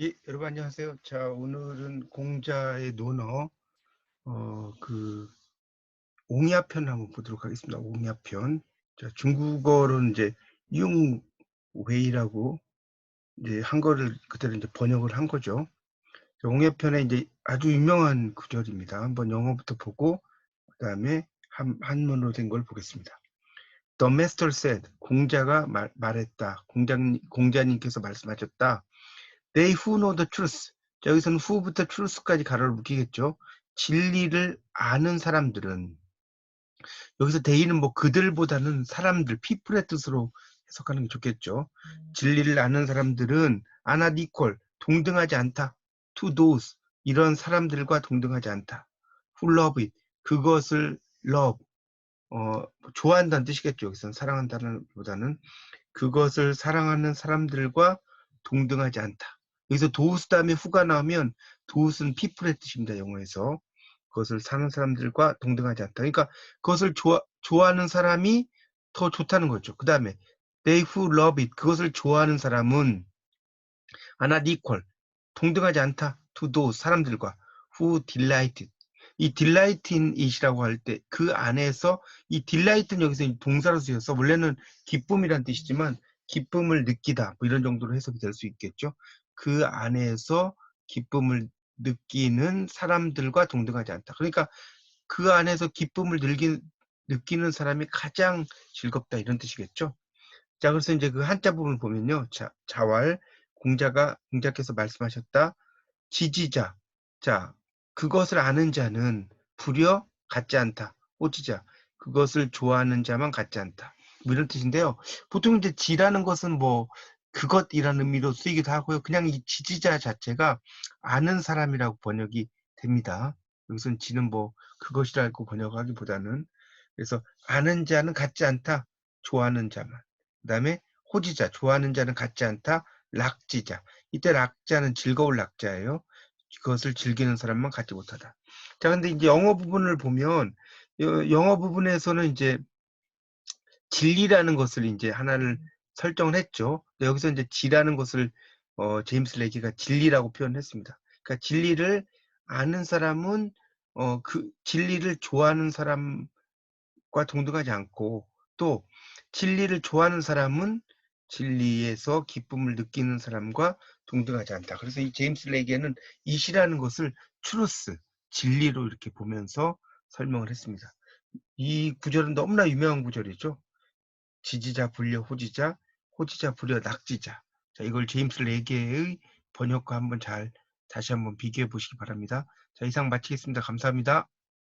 예, 여러분 안녕하세요. 자, 오늘은 공자의 논어, 어, 그, 옹야편 한번 보도록 하겠습니다. 옹야편. 자, 중국어로는 이제 융웨이라고 이제 한거를 그대로 이제 번역을 한 거죠. 자, 옹야편에 이제 아주 유명한 구절입니다. 한번 영어부터 보고, 그 다음에 한, 한문으로 된 걸 보겠습니다. The master said, 공자가 말, 말했다. 공장, 공자님께서 말씀하셨다. They who know the truth. 자, 여기서는 who부터 truth까지 가로를 묶이겠죠. 진리를 아는 사람들은 여기서 they는 뭐 그들보다는 사람들, people의 뜻으로 해석하는 게 좋겠죠. 진리를 아는 사람들은 not equal, 동등하지 않다. to those, 이런 사람들과 동등하지 않다. who love it, 그것을 love, 어, 좋아한다는 뜻이겠죠. 여기서는 사랑한다는 보다는 그것을 사랑하는 사람들과 동등하지 않다. 여기서 도우스 다음에 후가 나오면 도우스는 people의 뜻입니다. 영어에서. 그것을 사는 사람들과 동등하지 않다. 그러니까 그것을 좋아, 좋아하는 사람이 더 좋다는 거죠. 그 다음에 they who love it. 그것을 좋아하는 사람은 not equal. 동등하지 않다. to those 사람들과 who delighted. 이 delight in it이라고 할 때 그 안에서 이 delight는 여기서 동사로 쓰여서 원래는 기쁨이란 뜻이지만 기쁨을 느끼다 뭐 이런 정도로 해석이 될 수 있겠죠. 그 안에서 기쁨을 느끼는 사람들과 동등하지 않다. 그러니까 그 안에서 기쁨을 느끼, 느끼는 사람이 가장 즐겁다 이런 뜻이겠죠. 자, 그래서 이제 그 한자 부분을 보면요. 자, 자왈 공자가 공자께서 말씀하셨다. 지지자. 자, 그것을 아는 자는 불여 같지 않다. 호지자. 그것을 좋아하는 자만 같지 않다. 뭐 이런 뜻인데요. 보통 이제 지라는 것은 뭐 그것이라는 의미로 쓰이기도 하고요. 그냥 이 지지자 자체가 아는 사람이라고 번역이 됩니다. 여기서는 지는 뭐 그것이라고 번역하기보다는 그래서 아는 자는 같지 않다. 좋아하는 자만. 그 다음에 호지자, 좋아하는 자는 같지 않다. 락지자. 이때 락자는 즐거울 락자예요. 그것을 즐기는 사람만 갖지 못하다. 자, 근데 이제 영어 부분을 보면 영어 부분에서는 이제 진리라는 것을 이제 하나를 설정을 했죠. 여기서 이제 지라는 것을 어, 제임스 레기가 진리라고 표현했습니다. 그러니까 진리를 아는 사람은 어, 그 진리를 좋아하는 사람과 동등하지 않고 또 진리를 좋아하는 사람은 진리에서 기쁨을 느끼는 사람과 동등하지 않다. 그래서 이 제임스 레기에는 이시라는 것을 트루스, 진리로 이렇게 보면서 설명을 했습니다. 이 구절은 너무나 유명한 구절이죠. 지지자, 불려, 호지자, 호지자, 불여, 낙지자. 자, 이걸 제임스 레게의 번역과 한번 잘 다시 한번 비교해 보시기 바랍니다. 자, 이상 마치겠습니다. 감사합니다.